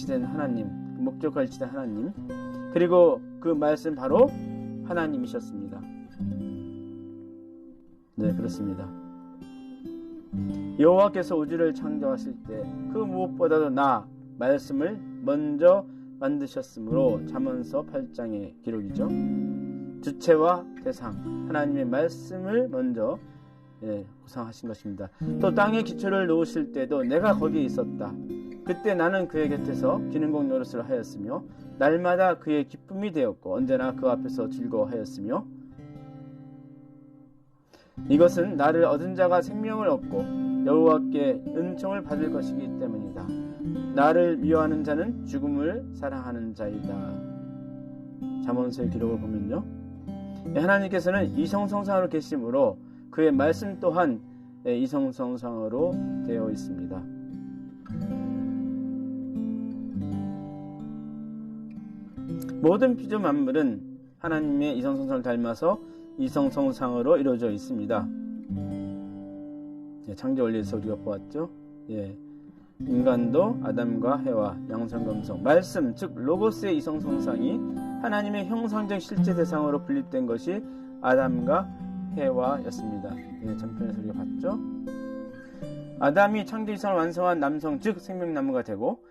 일치된 하나님, 그 목적과 일치된 하나님, 그리고 그 말씀 바로 하나님이셨습니다. 네, 그렇습니다. 여호와께서 우주를 창조하실 때 그 무엇보다도 나 말씀을 먼저 만드셨으므로 잠언서 8장의 기록이죠. 주체와 대상 하나님의 말씀을 먼저 예, 구상하신 것입니다. 또 땅의 기초를 놓으실 때도 내가 거기에 있었다. 그때 나는 그의 곁에서 기능공 노릇을 하였으며 날마다 그의 기쁨이 되었고 언제나 그 앞에서 즐거워하였으며 이것은 나를 얻은 자가 생명을 얻고 여호와께 은총을 받을 것이기 때문이다. 나를 미워하는 자는 죽음을 사랑하는 자이다. 잠언서의 기록을 보면요. 하나님께서는 이성성상으로 계심으로 그의 말씀 또한 이성성상으로 되어 있습니다. 모든 피조 만물은 하나님의 이성성상을 닮아서 이성성상으로 이루어져 있습니다. 예, 창조 원리에서 우리가 보았죠. 예. 인간도 아담과 해와 양성감성 말씀 즉 로고스의 이성성상이 하나님의 형상적 실제 대상으로 분립된 것이 아담과 해와였습니다. 예, 전편에서 우리가 봤죠. 아담이 창조 이상을 완성한 남성 즉 생명나무가 되고